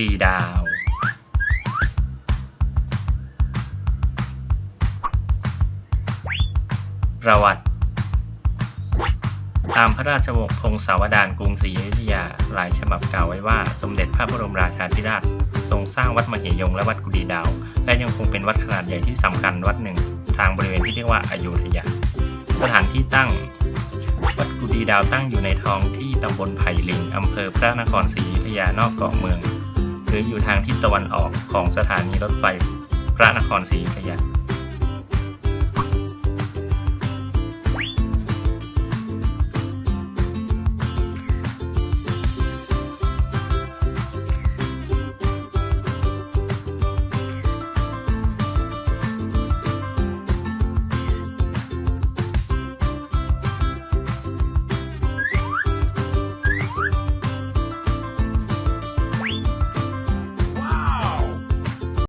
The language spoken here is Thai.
ดีดาวประวัติ ตามพระราชวงศ์พงศาวดารกรุงศรีอยุธยาหลายฉบับกล่าวไว้ว่า สมเด็จพระบรมราชาธิราชทรงสร้างวัดมเหยงและวัดกุดีดาว และยังคงเป็นวัดขนาดใหญ่ที่สำคัญวัดหนึ่ง ทางบริเวณที่เรียกว่าอายุธยา สถานที่ตั้ง วัดกุดีดาวตั้งอยู่ในท้องที่ตำบลไผ่ลิงอำเภอพระนครศรีอยุธยานอกเกาะเมือง รืออยู่ทางทิศตะวันออกของสถานีรถไฟพระนครศรีอยุธยา